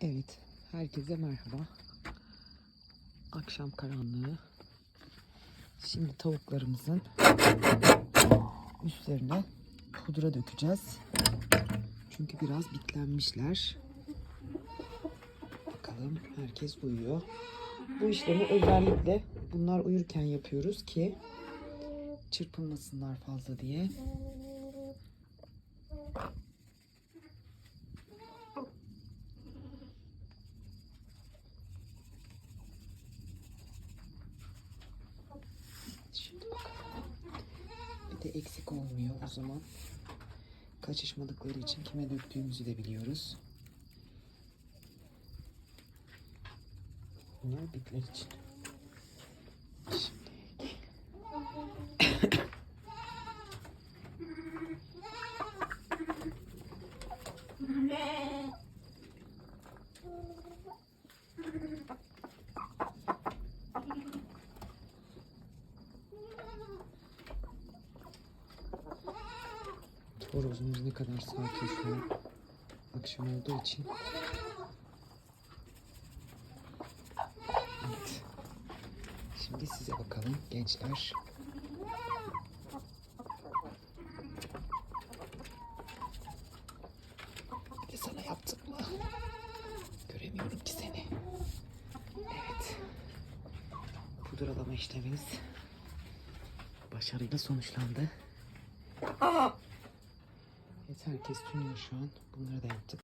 Evet, herkese merhaba. Akşam karanlığı. Şimdi tavuklarımızın üstlerine pudra dökeceğiz. Çünkü biraz bitlenmişler. Bakalım herkes uyuyor. Bu işlemi özellikle bunlar uyurken yapıyoruz ki çırpınmasınlar fazla diye. Şimdi bakalım. Bir de eksik olmuyor o zaman. Kaçışmadıkları için kime döktüğümüzü de biliyoruz. Bunlar bitler için. Şimdi horozumuz ne kadar sakin şu an. Akşam olduğu için. Evet. Şimdi size bakalım gençler. Bir de sana yaptım mı? Göremiyorum ki seni. Evet. Pudralama işlemimiz başarıyla sonuçlandı. Evet herkes tünüyor şu an. Bunları da yaptık.